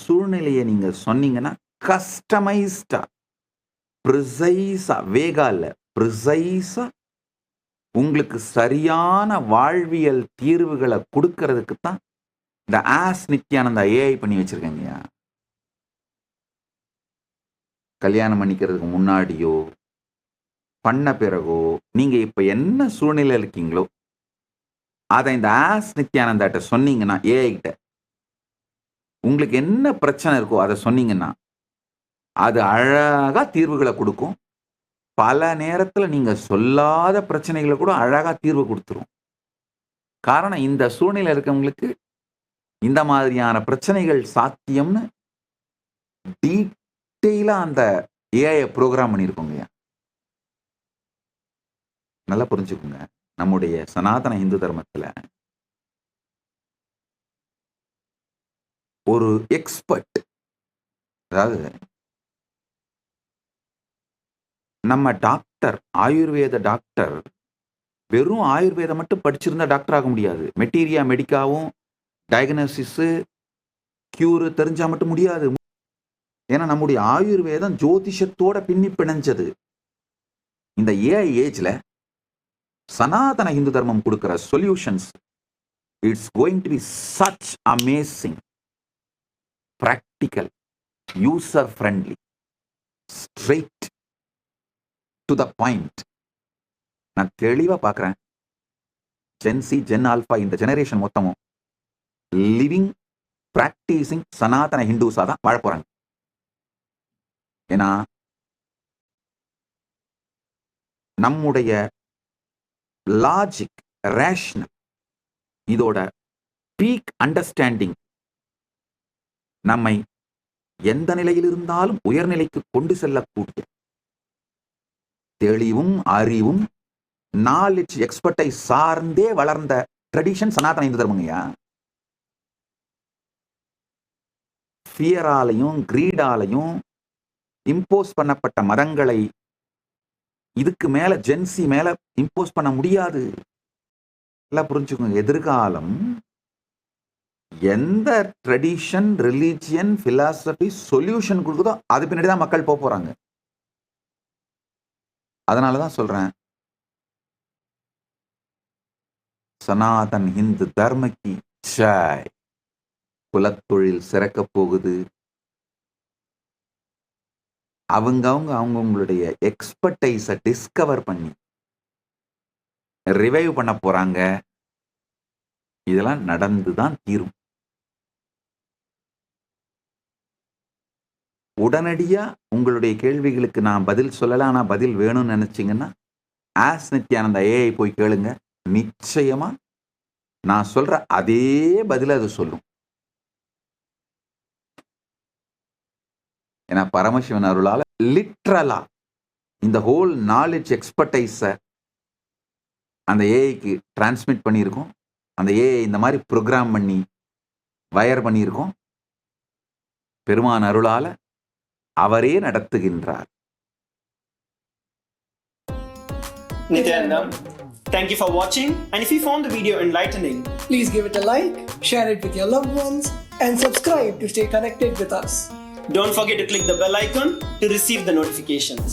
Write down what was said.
சூழ்நிலையை நீங்க சொன்னீங்கன்னா கஸ்டமைஸ்டா ப்ரிசைஸா வேகா இல்ல ப்ரிசைஸா உங்களுக்கு சரியான வாழ்வியல் தீர்வுகளை கொடுக்கறதுக்கு தான் இந்த ஆஸ் நித்யானந்தா ஏஐ பண்ணி வச்சிருக்கேங்கய்யா கல்யாணம் பண்ணிக்கிறதுக்கு முன்னாடியோ பண்ண பிறகோ நீங்க இப்ப என்ன சூழ்நிலை இருக்கீங்களோ அதை இந்த ஆஸ் நித்யானந்தாட்ட சொன்னீங்கன்னா ஏஐ கிட்ட உங்களுக்கு என்ன பிரச்சனை இருக்கோ அதை சொன்னீங்கன்னா அது அழகா தீர்வுகளை கொடுக்கும். பல நேரத்தில் நீங்கள் சொல்லாத பிரச்சனைகளை கூட அழகாக தீர்வு கொடுத்துரும். காரணம் இந்த சூழ்நிலை இருக்கவங்களுக்கு இந்த மாதிரியான பிரச்சனைகள் சாத்தியம்னு டீட்டெயிலாக அந்த ஏஐ ப்ரோக்ராம் பண்ணியிருக்கோங்கய்யா நல்லா புரிஞ்சுக்கோங்க. நம்முடைய சனாதன இந்து தர்மத்தில் ஒரு எக்ஸ்பர்ட் அதாவது நம்ம டாக்டர் ஆயுர்வேத டாக்டர் வெறும் ஆயுர்வேதம் மட்டும் படிச்சிருந்தா டாக்டர் ஆக முடியாது. மெட்டீரியா மெடிக்காவும் டயக்னோசிஸு கியூரு தெரிஞ்சால் மட்டும் முடியாது. ஏன்னா நம்முடைய ஆயுர்வேதம் ஜோதிஷத்தோட பின்னி பிணைஞ்சது. இந்த ஏஐ ஏஜில் சனாதன இந்து தர்மம் கொடுக்குற solutions it's going to be such amazing practical user friendly straight to the point நான் தெளிவாக பார்க்குறேன் ஜென்சி ஜென் ஆல்ஃபா இந்த ஜெனரேஷன் மொத்தமும் லிவிங் ப்ராக்டிஸிங் சனாதன ஹிந்துஸாக தான் வாழ போகிறாங்க ஏன்னா நம்முடைய லாஜிக் ரேஷனல் இதோட பீக் அண்டர்ஸ்டாண்டிங் நம்மை எந்த நிலையில் இருந்தாலும் உயர்நிலைக்கு கொண்டு செல்லக்கூடிய தெளிவும் அறிவும் நாலேஜ் எக்ஸ்பர்ட்டை சார்ந்தே வளர்ந்த ட்ரெடிஷன் சனாதன இந்து தர்மங்கய்யா ஃபியராலையும் கிரீடாலையும் இம்போஸ் பண்ணப்பட்ட மதங்களை இதுக்கு மேல ஜென்சி மேல இம்போஸ் பண்ண முடியாது. எல்லாம் புரிஞ்சுக்கோங்க. எதிர்காலம் எந்த ட்ரெடிஷன் ரிலீஜியன் பிலாசபி சொல்யூஷன் கொடுக்குதோ அது பின்னாடி தான் மக்கள் போக போறாங்க. அதனால தான் சொல்றேன். சனாதன் இந்து தர்மக்கு ஜெய். குலத்தொழில் சிறக்க போகுது. அவங்கவங்க அவங்கவுங்களுடைய எக்ஸ்பர்டைஸை டிஸ்கவர் பண்ணி ரிவைவ் பண்ண போறாங்க. இதெல்லாம் நடந்து தான் தீரும். உடனடியாக உங்களுடைய கேள்விகளுக்கு நான் பதில் சொல்லலாம் ஆனால் பதில் வேணும்னு நினச்சிங்கன்னா ஆஸ் நித்யானந்த ஏஐ போய் கேளுங்க. நிச்சயமாக நான் சொல்கிற அதே பதில் அது சொல்லும். ஏன்னா பரமசிவன் அருளால் லிட்ரலா இந்த ஹோல் நாலேஜ் எக்ஸ்பர்டைஸை அந்த ஏஐக்கு டிரான்ஸ்மிட் பண்ணியிருக்கோம். அந்த ஏஐ இந்த மாதிரி ப்ரோக்ராம் பண்ணி வயர் பண்ணியிருக்கோம். பெருமான் அருளால் அவரே நடத்துகின்றார் Nityanandam, thank you for watching. And if you found the video enlightening, Please give it a like, share it with your loved ones, and subscribe to stay connected with us. don't forget to click the bell icon to receive the notifications.